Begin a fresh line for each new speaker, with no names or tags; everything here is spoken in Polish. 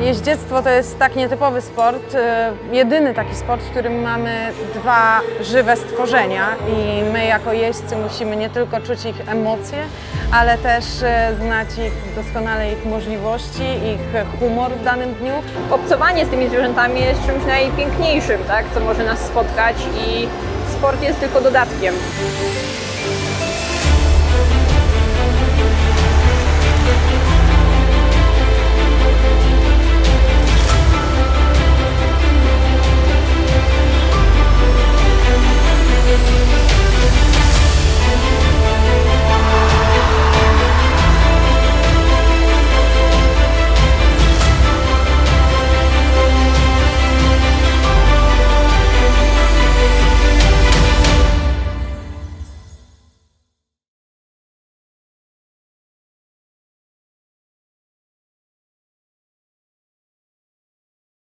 Jeździectwo to jest tak nietypowy sport, y, jedyny taki sport, w którym mamy dwa żywe stworzenia i my jako jeźdźcy musimy nie tylko czuć ich emocje, ale też y, znać ich doskonale ich możliwości, ich humor w danym dniu.
Obcowanie z tymi zwierzętami jest czymś najpiękniejszym, tak? co może nas spotkać i sport jest tylko dodatkiem.